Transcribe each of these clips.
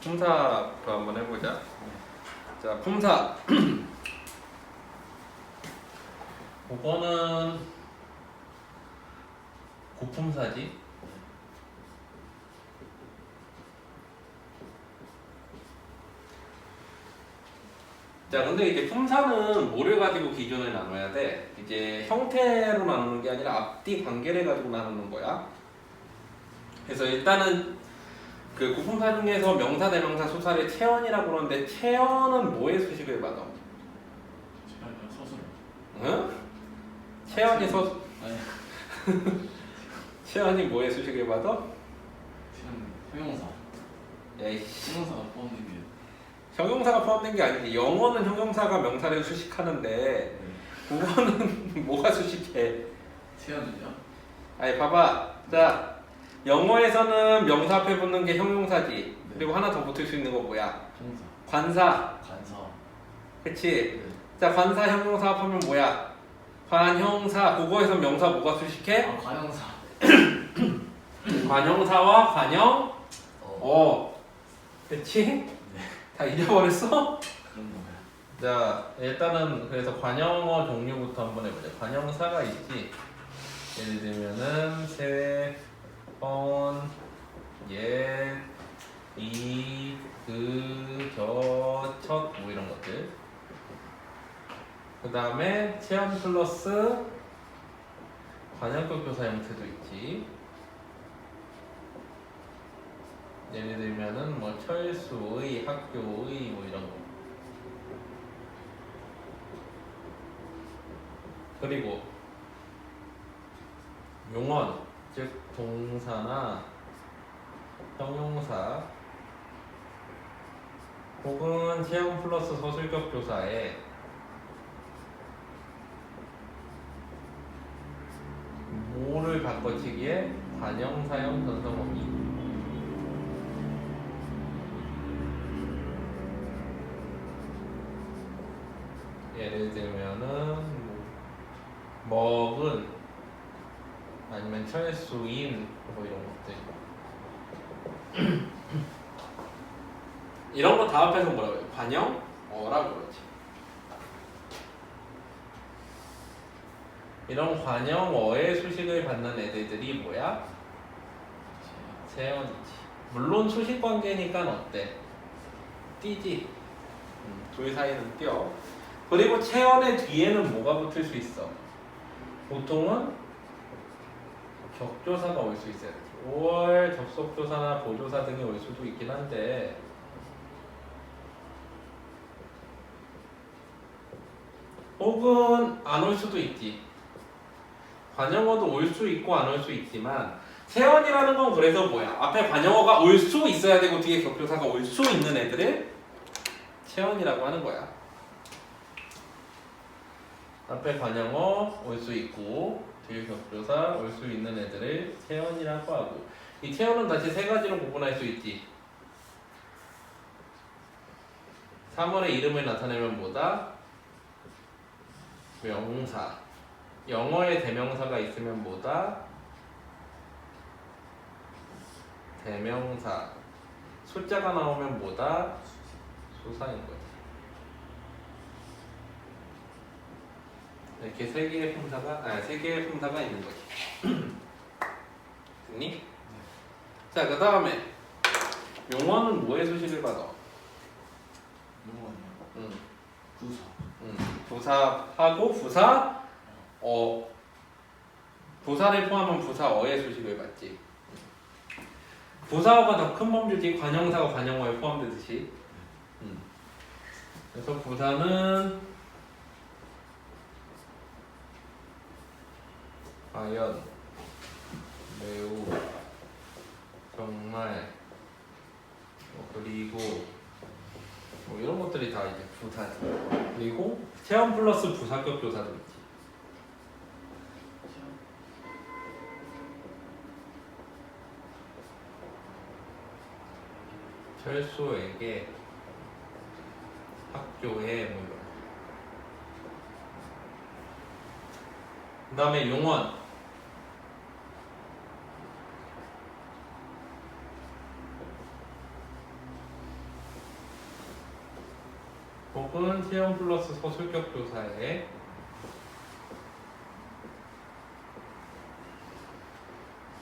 품사부터 한번 해보자. 자, 품사. 그거는 고품사지. 자, 근데 이제 품사는 뭐를 가지고 기준을 나눠야 돼? 이제 형태로 나누는 게 아니라 앞뒤 관계를 가지고 나누는 거야. 그래서 일단은 그 고품사 중에서 명사, 대명사, 소사를 체언이라고 그러는데 체언은 뭐의 수식을 받아? 서술. 응? 체언이 소 아니, 체언이 뭐의 수식을 받아? 지금 형용사. 야이 형용사가 포함된 게. 형용사가 포함된 게 아니지. 영어는 형용사가 명사를 수식하는데 국어는 뭐가 수식해? 체험은요? 아니 봐봐. 자 영어에서는 명사 앞에 붙는 게 형용사지. 그리고 하나 더 붙을 수 있는 거 뭐야? 형사. 관사. 간사. 그치? 네. 자 관사 형용사 합하면 뭐야? 관형사. 국어에서 명사 뭐가 수식해? 아, 관형사. 관형사와 관형 어. 어. 그치? 다 잊어버렸어? 그런 거야. 자, 일단은 그래서 관형어 종류부터 한번 해보자. 관형사가 있지. 예를 들면은 세, 번, 예, 이, 그, 저, 첫, 뭐 이런 것들. 그 다음에 체험 플러스 관형격 교사 형태도 있지. 예를 들면은 뭐 철수의, 학교의 뭐 이런 거. 그리고 용언 즉 동사나 형용사 혹은 체험 플러스 서술격 조사에 뭐를 바꿔치기에 관형사형 전성어미 예를 들면은 뭐 먹은 아니면 철수인 뭐 이런 것들 이런 거 다 합해서 뭐라고 해요? 관형? 어라고 그러지 이런 관형 어의 수식을 받는 애들들이 뭐야? 세연이지 물론 수식 관계니까 어때? 띄지 음, 둘 사이는 띄어 그리고 체언의 뒤에는 뭐가 붙을 수 있어? 보통은 격조사가 올 수 있어요. 5월 접속조사나 보조사 등이 올 수도 있긴 한데 혹은 안 올 수도 있지. 관영어도 올 수 있고 안 올 수 있지만 세원이라는 건 그래서 뭐야? 앞에 관영어가 올 수 있어야 되고 뒤에 격조사가 올 수 있는 애들을 체원이라고 하는 거야. 앞에 관영어 올 수 있고 격조사 올 수 있는 애들을 체언이라고 하고 이 체언은 다시 세 가지로 구분할 수 있지 3월의 이름을 나타내면 뭐다? 명사 영어의 대명사가 있으면 뭐다? 대명사 숫자가 나오면 뭐다? 수사인 거야 이렇게 세 개의 품사가 아 세 개의 품사가 있는 거지. 됐니? 자, 그 다음에 용어는 뭐의 수식을 받아? 용어는요? 음, 부사. 음, 부사하고 부사 어 부사를 포함한 부사어의 수식을 받지. 부사어가 더 큰 범주지 관형사가 관형어에 포함되듯이. 음. 그래서 부사는 과연 매우 정말 뭐 그리고 뭐 이런 것들이 다 이제 부사지. 그리고 체험 플러스 부사격 조사도 있지. 철수에게 학교에 뭐 이런. 그 다음에 용 언 혹은 체험 플러스 서술격 조사에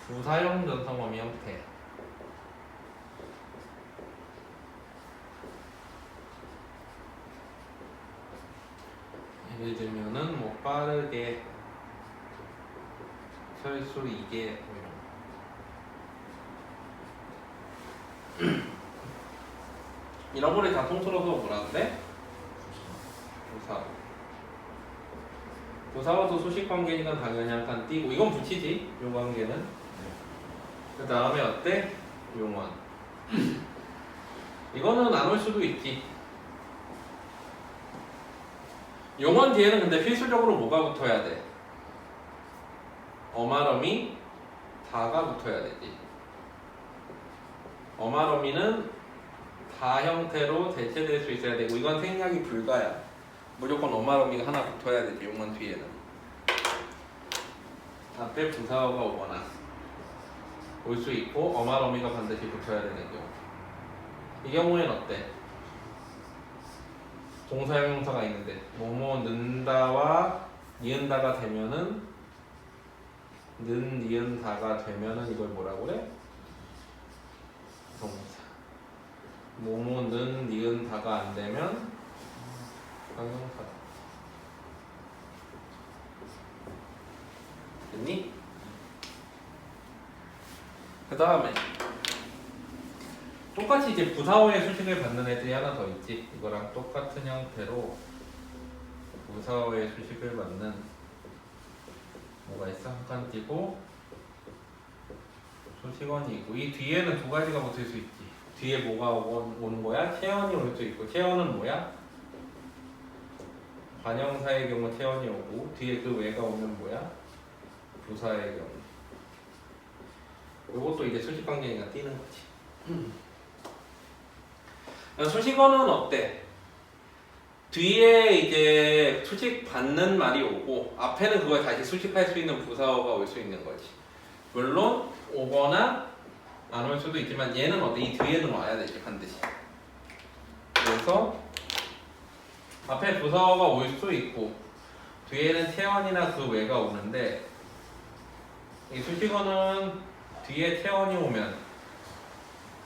부사형 전성 범위 형태 예를 들면은 뭐 빠르게 철수 이게 뭐 이런 거. 거를 다 통틀어서 뭐라 그래? 부사. 부사와도 수식 관계니까 당연히 약간 띄고 이건 붙이지 요 관계는. 그 다음에 어때? 용원 이거는 안 올 수도 있지. 용원 뒤에는 근데 필수적으로 뭐가 붙어야 돼? 어마러미 다가 붙어야 되지. 어마러미는 다 형태로 대체될 수 있어야 되고 이건 생략이 불가야 무조건 어마러미가 하나 붙어야 되지 용원 뒤에는 앞에 부사어가 오거나 올 수 있고 어마러미가 반드시 붙어야 되는 경우 이 경우에는 어때? 동사형 형사가 있는데 뭐뭐 는다와 니은다가 되면은 는 니은다가 되면은 이걸 뭐라고 그래? 동사 뭐뭐 는 니은다가 안 되면 형용사 됐니? 그 다음에 똑같이 이제 부사어의 수식을 받는 애들이 하나 더 있지 이거랑 똑같은 형태로 부사어의 수식을 받는 뭐가 있어? 한 칸 띄고 수식원이 있고 이 뒤에는 두 가지가 붙을 수 있지 뒤에 뭐가 오- 오는 거야? 체언이 올 수 있고 체언은 뭐야? 관형사의 경우 체언이 오고 뒤에 그 외가 오면 뭐야? 부사의 경우 요것도 이제 수식 관계니까 띄는 거지 수식어는 어때? 뒤에 이제 수식 받는 말이 오고 앞에는 그걸 다시 수식할 수 있는 부사어가 올 수 있는 거지. 물론 오거나 안 올 수도 있지만 얘는 어때? 이 뒤에는 와야 되지 반드시. 그래서 앞에 부사어가 올 수 있고 뒤에는 태원이나 그 외가 오는데 이 수식어는 뒤에 태원이 오면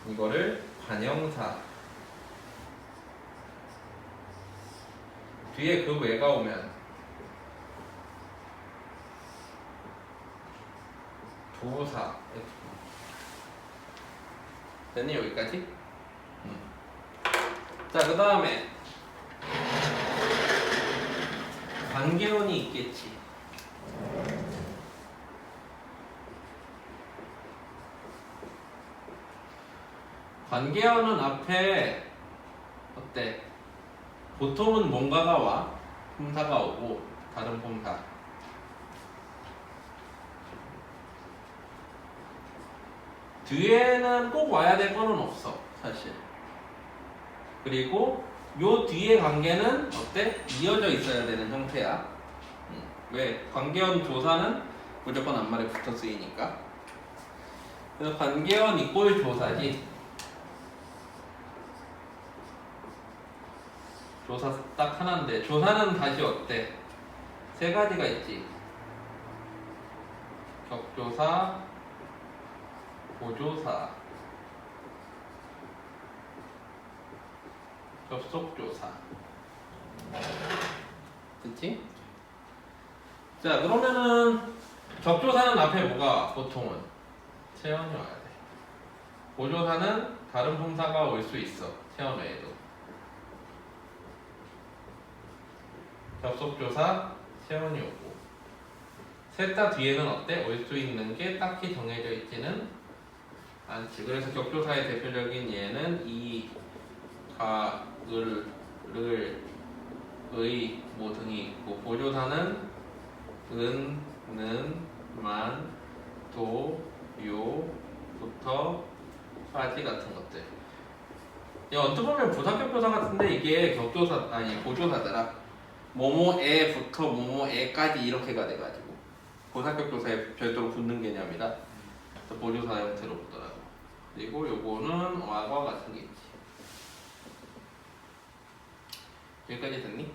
이거를 관형사. 뒤에 그 외가 오면 부사. 됐니 여기까지? 자그 다음에 관계원이 있겠지. 관계원은 앞에 어때? 보통은 뭔가가 와? 품사가 오고 다른 품사. 뒤에는 꼭 와야 될 거는 없어 사실. 그리고 요 뒤에 관계는 어때? 이어져 있어야 되는 형태야. 음, 왜? 관계원 조사는 무조건 앞말에 붙어 쓰이니까. 그래서 관계원 이꼴 조사지. 조사 딱 하나인데 조사는 다시 어때? 세 가지가 있지. 격조사, 보조사, 접속조사. 됐지? 자 그러면은 적조사는 앞에 뭐가 보통은 체험이 와야 돼. 보조사는 다른 품사가 올 수 있어. 체험 외에도. 접속조사 체온이 오고 셋 다 뒤에는 어때? 올 수 있는 게 딱히 정해져 있지는 않지 그래서 격조사의 대표적인 예는 이, 가, 을, 를, 의, 뭐 등이 있고 보조사는 은, 는, 만, 도, 요, 부터, 까지 같은 것들. 야, 어떻게 보면 부사격조사 같은데 이게 격조사 아니 보조사더라. 뭐뭐에부터 뭐뭐에까지 이렇게가 돼가지고 고사격 조사에 별도로 붙는 개념이라 그래서 보조사 형태로 보더라고. 그리고 요거는 와과 같은 게 있지 여기까지 됐니?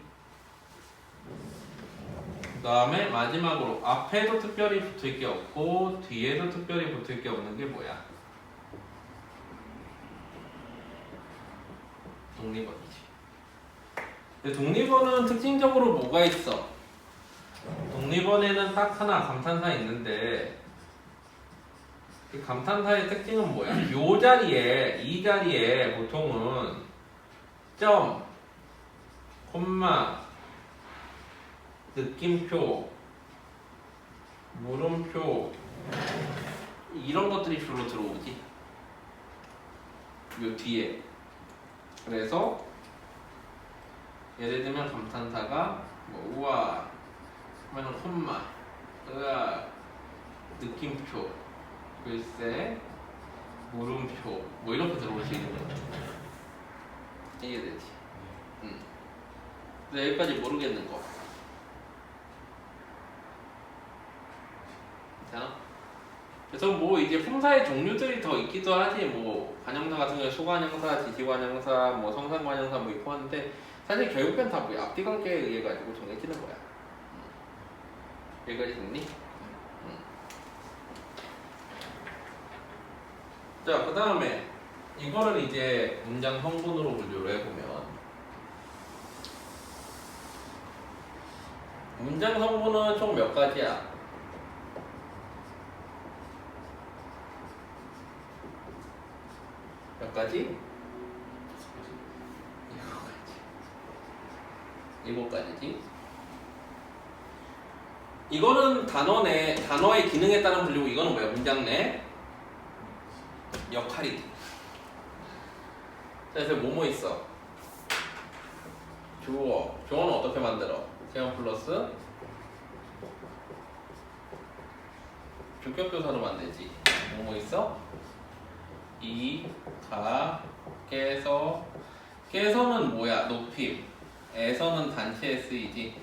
그 다음에 마지막으로 앞에도 특별히 붙을 게 없고 뒤에도 특별히 붙을 게 없는 게 뭐야? 독립원이지. 독립원은 특징적으로 뭐가 있어? 독립원에는 딱 하나 감탄사 있는데 그 감탄사의 특징은 뭐야? 요 자리에 이 자리에 보통은 점, 콤마, 느낌표, 물음표 이런 것들이 주로 들어오지. 요 뒤에. 그래서 예를 들면 감탄사가 뭐 우와 하면은 콤마, 으아, 느낌표, 글쎄, 물음표 뭐 이렇게 있는 거죠. 이해되지? 응. 근데 여기까지 모르겠는 거. 괜찮아? 그래서 뭐 이제 품사의 종류들이 더 있기도 하지 뭐 관형사 같은 경우에 소관형사, 지시관형사, 뭐 성상관형사 뭐 있고 하는데 사실 결국엔 다 뭐야 앞뒤 관계에 의해 가지고 정해지는 거야. 음. 여기까지 됐니? 음. 자, 그 다음에 이거를 이제 문장 성분으로 분류를 해보면 문장 성분은 총 몇 가지야? 몇 가지? 일곱 가지. 일곱 가지지. 이거는 단어 내 단어의 기능에 따른 분류고 이거는 뭐야? 문장 내 역할이지. 자, 그래서 뭐뭐 있어? 주어. 주어는 어떻게 만들어? 세원 플러스 주격조사로 만들지. 뭐뭐 있어? 이, 가, 깨서 깨서는 뭐야? 높임. 에서는 단체에 쓰이지.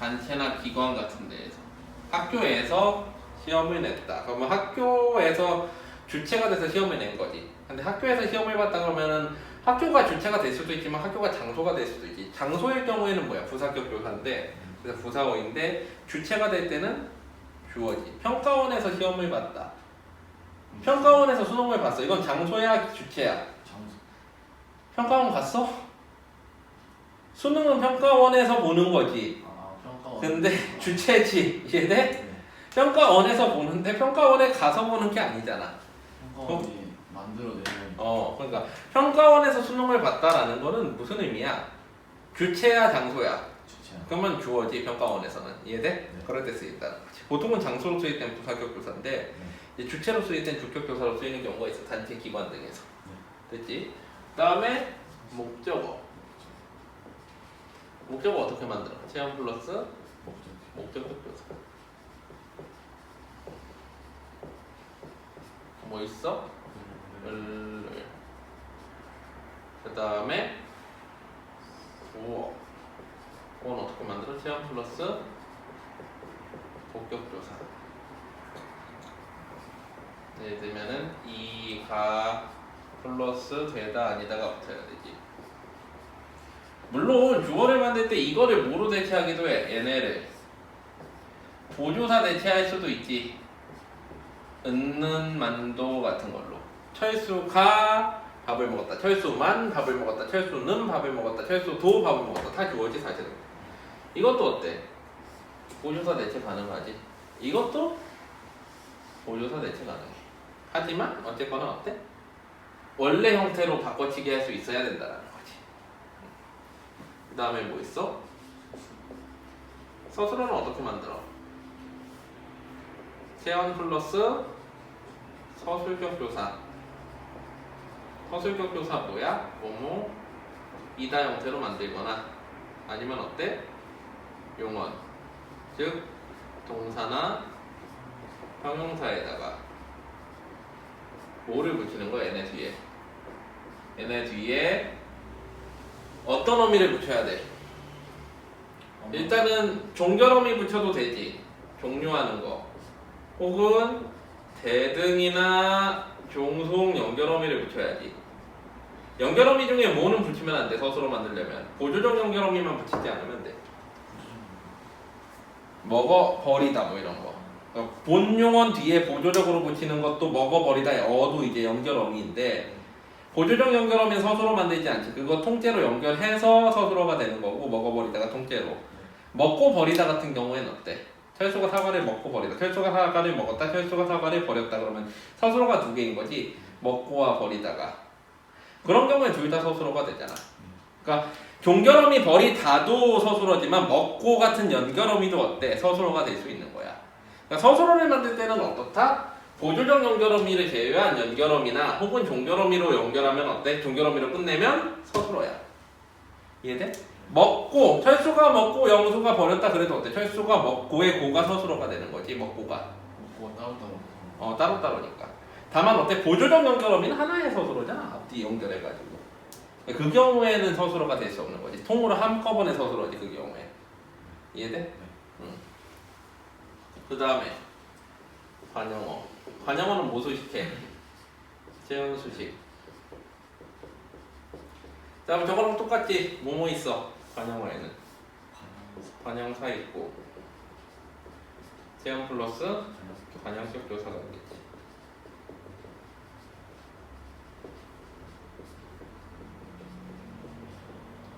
단체나 기관 같은 데에서 학교에서 시험을 냈다. 그러면 학교에서 주체가 돼서 시험을 낸 거지. 근데 학교에서 시험을 봤다 그러면은 학교가 주체가 될 수도 있지만 학교가 장소가 될 수도 있지. 장소의 경우에는 뭐야? 부사격 교사인데 그래서 부사어인데 주체가 될 때는 주어지. 평가원에서 시험을 봤다. 평가원에서 수능을 봤어. 이건 장소야, 주체야. 장소. 평가원 갔어? 수능은 평가원에서 보는 거지. 아 평가원. 근데 주체지. 이해돼? 네. 평가원에서 보는데 평가원에 가서 보는 게 아니잖아. 평가원이 만들어내는. 어, 그러니까 평가원에서 수능을 봤다라는 거는 무슨 의미야? 주체야, 장소야. 주체. 그러면 주어지 평가원에서는 이해돼? 네. 그럴 때 쓰인다는 거지. 보통은 장소로 쓰일 땐 부사격 교사인데 네. 이제 주체로 쓰일 땐 주격 교사로 쓰이는 경우가 있어. 단체 기관 등에서. 네. 됐지? 그다음에 목적어. 목적어 어떻게 만들어? 체험 플러스 목적. 목적격 교사. 뭐 있어? 을. 그 다음에 보어. 보어는 어떻게 만들어? 체험 플러스 복격조사. 예를 들면은 이가 플러스 되다 아니다가 붙어야 되지. 물론 주어를 만들 때 이거를 뭐로 대체하기도 해. 얘네를 보조사 대체할 수도 있지. 은는 만도 같은 걸로. 철수가 밥을 먹었다. 철수만 밥을 먹었다. 철수는 밥을 먹었다. 철수도 밥을 먹었다. 다 주어지 사실은. 이것도 어때? 보조사 대체 가능하지. 이것도 보조사 대체 가능해. 하지만 어쨌거나 어때? 원래 형태로 바꿔치기 할 수 있어야 된다라는 거지. 그 다음에 뭐 있어? 서술어는 어떻게 만들어? 세원 플러스 서술격 교사. 서술격 교사 뭐야? 뭐뭐 이다 형태로 만들거나 아니면 어때? 용언 즉 동사나 형용사에다가 뭐를 붙이는 거야 얘네 뒤에 얘네 뒤에 어떤 어미를 붙여야 돼? 일단은 종결어미 붙여도 되지 종료하는 거 혹은 대등이나 종속 연결어미를 붙여야지 연결어미 중에 뭐는 붙이면 안 돼. 서술어 만들려면 보조적 연결어미만 붙이지 않으면 돼. 먹어 버리다 뭐 이런 거. 어, 본 용언 뒤에 보조적으로 붙이는 것도 먹어 버리다 어도 이제 연결어미인데 보조적 연결어미는 서술어 만들지 않지. 그거 통째로 연결해서 서술어가 되는 거고 먹어 버리다가 통째로. 먹고 버리다 같은 경우에는 어때? 철수가 사과를 먹고 버리다. 철수가 사과를 먹었다. 철수가 사과를 버렸다. 그러면 서술어가 두 개인 거지. 먹고와 버리다가. 그런 경우에 둘 다 서술어가 되잖아. 그러니까 종결어미 버리다도 서술어지만 먹고 같은 연결어미도 어때? 서술어가 될 수 있는 거야. 그러니까 서술어를 만들 때는 어떻다? 보조적 연결어미를 제외한 연결어미나 혹은 종결어미로 연결하면 어때? 종결어미로 끝내면 서술어야. 이해돼? 먹고 철수가 먹고 영수가 버렸다 그래도 어때? 철수가 먹고의 고가 서술어가 되는 거지 먹고가 먹고 따로 따로. 어 따로 따로니까. 다만 어때? 보조적 연결어미는 하나의 서술어잖아 앞뒤 연결해가지고. 그 경우에는 서술어가 될 수 없는 거지. 통으로 한꺼번에 서술어지 그 경우에. 이해돼? 응. 그 다음에 관영어. 관영어는 뭐 수식해? 재현 수식. 자, 그럼 저거랑 똑같지. 뭐뭐 있어? 관영어에는 관형사 있고 재현 플러스 조사가 있겠지.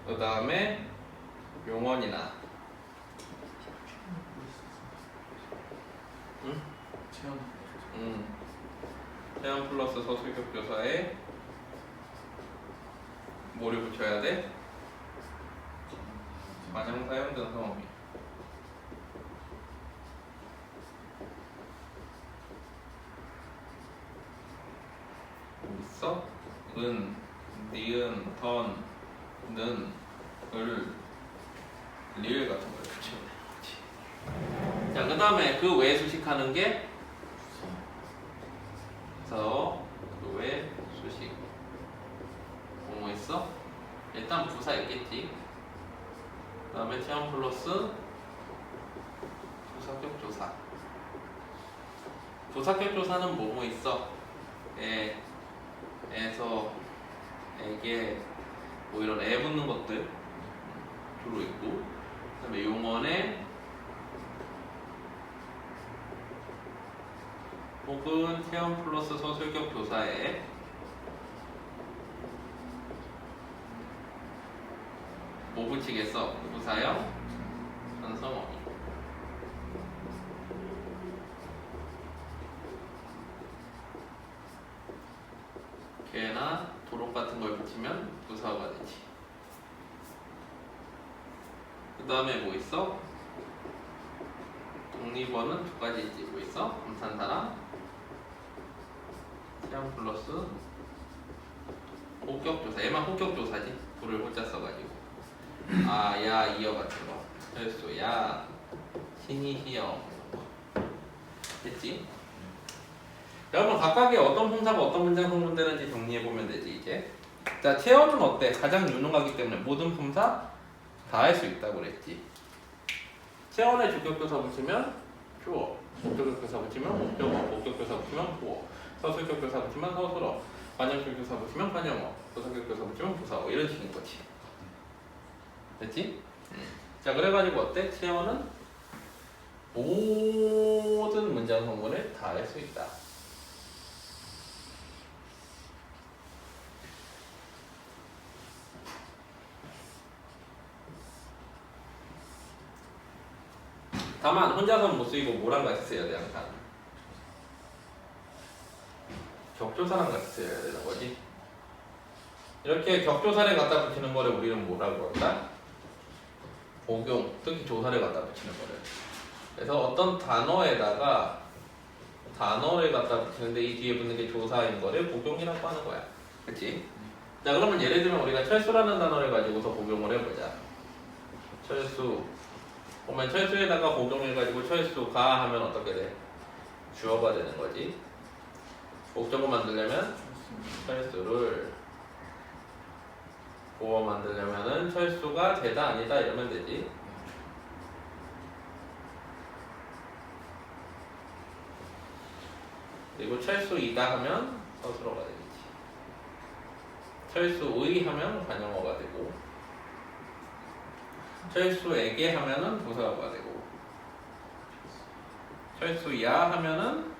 그 다음에 용언이나 체험. 음, 태양 플러스 서술격 조사에 뭐를 붙여야 돼? 관형 사용 등 성어미. 뭐 있어? 은, 니은, 던, 는, 을, 리을 같은 걸 거지. 자, 그 다음에 그 외에 수식하는 게 그래서 그외 수식 뭐뭐 있어? 일단 부사 있겠지 그 다음에 체험 플러스 부사격 조사 부사격 조사는 뭐뭐 있어? 에, 에서 에게 뭐 이런 에 붙는 것들 주로 있고 그 다음에 용언에 혹은 체험 플러스 서술격 교사에 뭐 붙이겠어? 부사형 전성어미 개나 도록 같은 걸 붙이면 부사가 되지 그 다음에 뭐 있어? 독립어는 두 가지 있지 뭐 있어? 감탄사랑 체험 플러스 호격 조사 얘만 호격 조사지. 불을 혼자 써가지고. 아야 이어 같은 거. 철수 야 신이 희영 됐지? 여러분 각각의 어떤 품사가 어떤 문장 성분되는지 정리해 보면 되지 이제. 자 체험은 어때? 가장 유능하기 때문에 모든 품사 다 할 수 있다고 그랬지. 체험에 주격조사 붙이면 주어. 목적격조사 붙이면 목적어. 목적조사 붙이면 부어. 서술격조사 붙이면 서술어. 관형격조사 붙이면 관형어 부사격조사 붙이면 부사어 이런 식인 거지. 됐지? 자 그래가지고 어때? 체어는 모든 문장 성분을 다할수 있다. 다만 혼자서는 못 쓰이고 뭐랑 같이 써야 돼 항상? 격조사랑 같이 써야 되는 거지 이렇게 격조사를 갖다 붙이는 거를 우리는 뭐라고 할까? 복용, 특히 조사를 갖다 붙이는 거를 그래서 어떤 단어에다가 단어를 갖다 붙이는데 이 뒤에 붙는 게 조사인 거를 복용이라고 하는 거야 그치? 자 그러면 예를 들면 우리가 철수라는 단어를 가지고서 복용을 해보자 철수 보면 철수에다가 복용해가지고 철수가 하면 어떻게 돼? 주어가 되는 거지 목적어 만들려면 철수를 보어 만들려면은 철수가 되다 아니다 이러면 되지 그리고 철수 이다 하면 서술어가 되겠지 철수 의 하면 관용어가 되고 철수에게 하면은 부사어가 되고 철수 야 하면은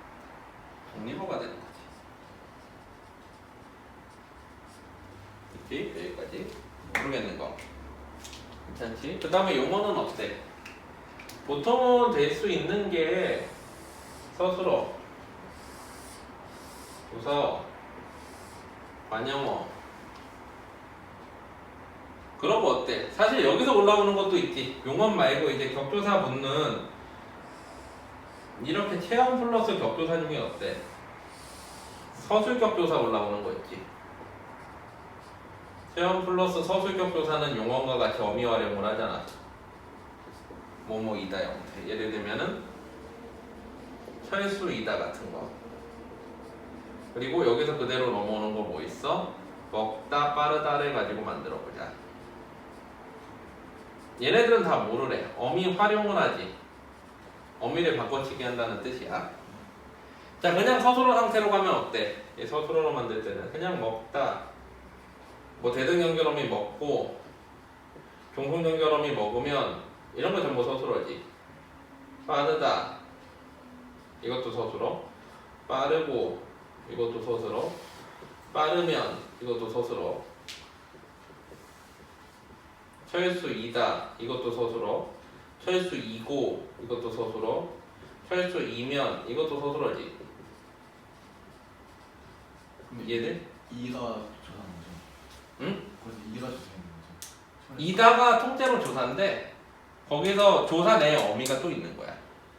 독립어가 되는 거지. 그치? 모르겠는 거. 괜찮지? 그 다음에 용어는 어때? 보통은 될 수 있는 게 서술어, 부사어, 관용어. 그런 거 어때? 사실 여기서 올라오는 것도 있지. 용언 말고 이제 격조사 붙는 이렇게 체험 플러스 격조사 중에 어때? 서술 격조사 올라오는 거 있지. 체험 플러스 서술 격 조사는 용언과 같이 어미 활용을 하잖아. 뭐뭐이다 형태. 예를 들면은 철수이다 같은 거. 그리고 여기서 그대로 넘어오는 거 뭐 있어? 먹다 빠르다를 가지고 만들어 보자. 얘네들은 다 모르래. 어미 활용을 하지. 어미를 바꿔치기 한다는 뜻이야. 자, 그냥 서술어 상태로 가면 어때? 이 서술어로 만들 때는 그냥 먹다. 뭐 대등 연결어미 먹고 종속 연결어미 먹으면 이런 거 전부 서술어지. 빠르다. 이것도 서술어. 빠르고 이것도 서술어. 빠르면 이것도 서술어. 철수 이다 이것도 서술어. 철수 이고 이것도 서술어. 철수 이면 이것도 서술어지. 얘들? 이가? 응? 거기서 이가 조사하는 거죠? 이다가 통째로 조사인데 거기서 조사 내에 어미가 또 있는 거야.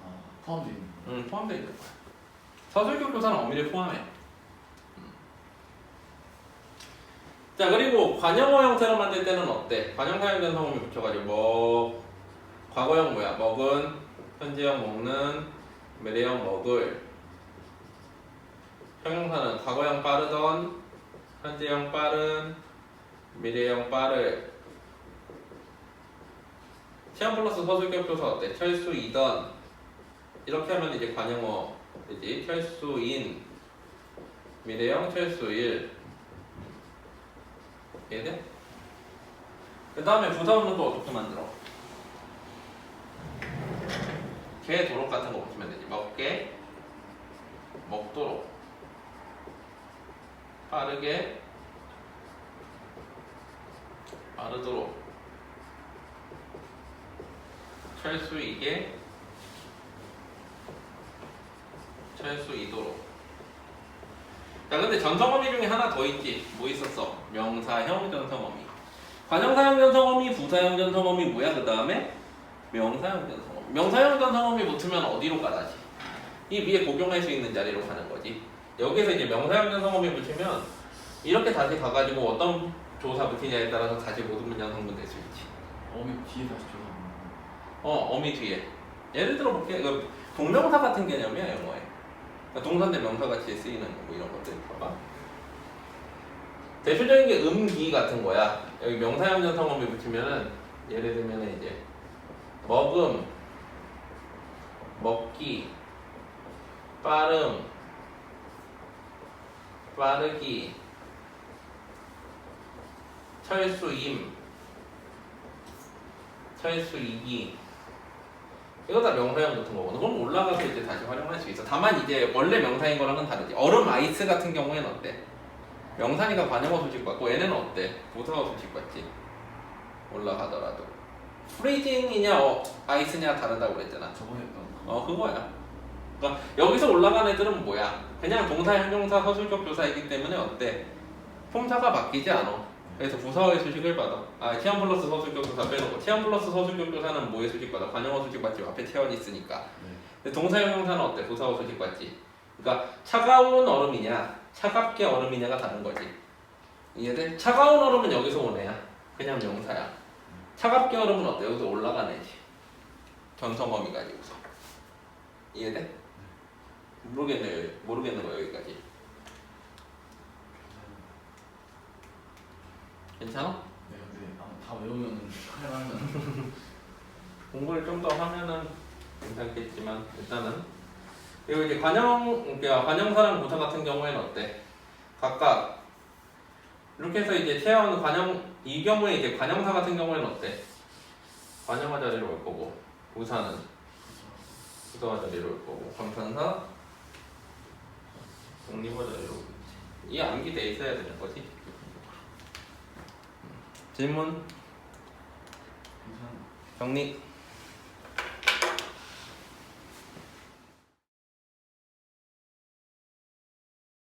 아 포함되어 있는 거. 응, 포함되어 있는 거야. 서술격 조사는 어미를 포함해. 음. 자 그리고 관용어 형태로 만들 때는 어때? 관용사용 전성음이 붙여가지고 뭐 과거형 뭐야? 먹은, 현재형 먹는, 미래형 먹을. 형용사는 과거형 빠르던, 현재형 빠른, 미래형 빠를. 시험 플러스 서술격 조사 어때? 철수이던 이렇게 하면 이제 관용어 되지. 철수인, 미래형 철수일. 이해돼? 그 다음에 부사음은 또 어떻게 만들어? 개 도록 같은 거 붙이면 되지. 먹게, 먹도록, 빠르게, 빠르도록, 철수이게, 철수이도록. 자, 근데 전성어미 중에 하나 더 있지. 뭐 있었어? 명사형 전성어미. 관형사형 전성어미, 부사형 전성어미 뭐야? 그 다음에 명사형 전성어미. 명사형 전성어미 붙으면 어디로 가 다시? 이 위에 복용할 수 있는 자리로 가는 거지. 여기서 이제 명사형 전성어미 붙이면 이렇게 다시 가가지고 어떤 조사 붙이냐에 따라서 다시 모든 문장 성분 될 수 있지. 어미 뒤에 다시 거. 어, 어미 뒤에. 예를 들어 볼게. 그 동명사 같은 개념이야, 영어에. 그러니까 동사인데 명사 같이 쓰이는 뭐 이런 것들 봐봐. 대표적인 게 음기 같은 거야. 여기 명사형 전 성어미 붙이면은 예를 들면은 이제 먹음, 먹기, 빠름, 빠르기, 철수임, 철수이기 이거 다 명사형 같은 거거든. 그럼 올라가서 이제 다시 활용할 수 있어. 다만 이제 원래 명사인 거랑은 다르지. 얼음 아이스 같은 경우에는 어때? 명사니까 관용어 수식 받고 얘네는 어때? 부사어 수식 받지. 올라가더라도. 프리징이냐 어, 아이스냐 다르다고 그랬잖아. 저번에 했던 거. 어 그거야. 그러니까 여기서 올라간 애들은 뭐야? 그냥 동사, 형용사, 서술격 조사이기 때문에 어때? 품사가 바뀌지 않아. 그래서 부사어의 수식을 받아. 아, 티안 플러스 서술격 조사 빼놓고 티안 플러스 서술격 조사는 뭐의 수식 받아? 관용어 수식 받지. 앞에 티언 있으니까. 네. 근데 동사, 형용사는 어때? 부사어 수식 받지. 그러니까 차가운 얼음이냐, 차갑게 얼음이냐가 다른 거지. 이해돼? 차가운 얼음은 여기서 온 애야. 그냥 명사야. 차갑게 얼음은 어때? 여기서 올라간 애지. 전성어미 가지고서. 이해돼? 모르겠네요. 모르겠는 거 여기까지. 괜찮아? 네, 근데 아마 다 외우면 할만하면 공부를 좀 더 하면은 괜찮겠지만 일단은 그리고 이제 관형 그러니까 관형사랑 부사 같은 경우에는 어때? 각각 이렇게 해서 이제 태양은 관영 이 경우에 이제 관영사 같은 경우에는 어때? 관영화 자리로 올 거고 우사는 부서화 자리로 올 거고 광탄사 독립화 자리로 오겠지. 이 암기 돼 있어야 되는 거지. 질문. 정리.